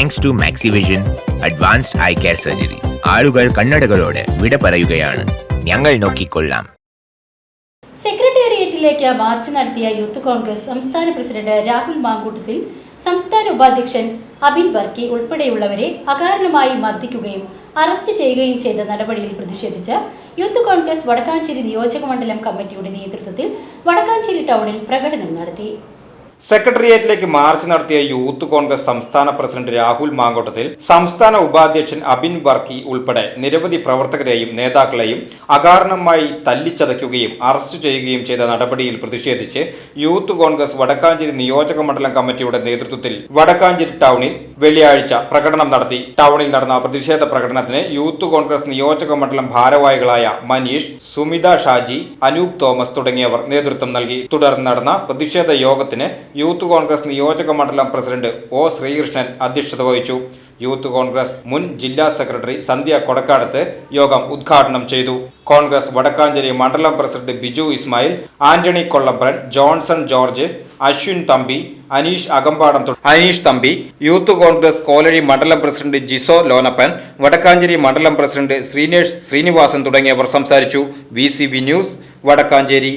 Thanks to Maxivision advanced eye care surgery ആളുകൾ കണ്ണടകളോട് വിട പറയുകയാണ്. ഞങ്ങൾ നോക്കിക്കൊള്ളാം. സെക്രട്ടേറിയറ്റിലേക്ക് മാർച്ച് നടത്തിയ യൂത്ത് കോൺഗ്രസ് സംസ്ഥാന പ്രസിഡന്റ് രാഹുൽ മാങ്കൂട്ടത്തിൽ സംസ്ഥാന ഉപാധ്യക്ഷൻ അബിൻ ബർക്കി ഉൾപ്പെടെയുള്ളവരെ അകാരണമായി മർദ്ദിക്കുകയും അറസ്റ്റ് ചെയ്യുകയും ചെയ്ത നടപടിയിൽ പ്രതിഷേധിച്ച് യൂത്ത് കോൺഗ്രസ് വടക്കാഞ്ചേരി നിയോജക മണ്ഡലം കമ്മിറ്റിയുടെ നേതൃത്വത്തിൽ വടക്കാഞ്ചേരി ടൗണിൽ പ്രകടനം നടത്തി. സെക്രട്ടേറിയറ്റിലേക്ക് മാർച്ച് നടത്തിയ യൂത്ത് കോൺഗ്രസ് സംസ്ഥാന പ്രസിഡന്റ് രാഹുൽ മാങ്കോട്ടത്തിൽ സംസ്ഥാന ഉപാധ്യക്ഷൻ അബിൻ വർക്കി ഉൾപ്പെടെ നിരവധി പ്രവർത്തകരെയും നേതാക്കളെയും അകാരണമായി തല്ലിച്ചതയ്ക്കുകയും അറസ്റ്റ് ചെയ്യുകയും ചെയ്ത നടപടിയിൽ പ്രതിഷേധിച്ച് യൂത്ത് കോൺഗ്രസ് വടക്കാഞ്ചേരി നിയോജക മണ്ഡലം കമ്മിറ്റിയുടെ നേതൃത്വത്തിൽ വടക്കാഞ്ചേരി ടൗണിൽ വെള്ളിയാഴ്ച പ്രകടനം നടത്തി. ടൗണിൽ നടന്ന പ്രതിഷേധ പ്രകടനത്തിന് യൂത്ത് കോൺഗ്രസ് നിയോജക മണ്ഡലം ഭാരവാഹികളായ മനീഷ് സുമിത ഷാജി അനൂപ് തോമസ് തുടങ്ങിയവർ നേതൃത്വം നൽകി. തുടർന്ന് നടന്ന പ്രതിഷേധ യോഗത്തിന് യൂത്ത് കോൺഗ്രസ് നിയോജക മണ്ഡലം പ്രസിഡന്റ് ഒ ശ്രീകൃഷ്ണൻ അധ്യക്ഷത വഹിച്ചു. യൂത്ത് കോൺഗ്രസ് മുൻ ജില്ലാ സെക്രട്ടറി സന്ധ്യ കൊടക്കാടത്ത് യോഗം ഉദ്ഘാടനം ചെയ്തു. കോൺഗ്രസ് വടക്കാഞ്ചേരി മണ്ഡലം president Biju Ismail Antony കൊള്ളബ്രൻ Johnson George Ashwin Thampi Aneesh Akampadam Aneesh Thampi youth Congress Kolazhy മണ്ഡലം പ്രസിഡന്റ് ജിസോ ലോനപ്പൻ വടക്കാഞ്ചേരി മണ്ഡലം പ്രസിഡന്റ് ശ്രീനേഷ് ശ്രീനിവാസൻ തുടങ്ങിയവർ സംസാരിച്ചു. V news Vadakkanchery.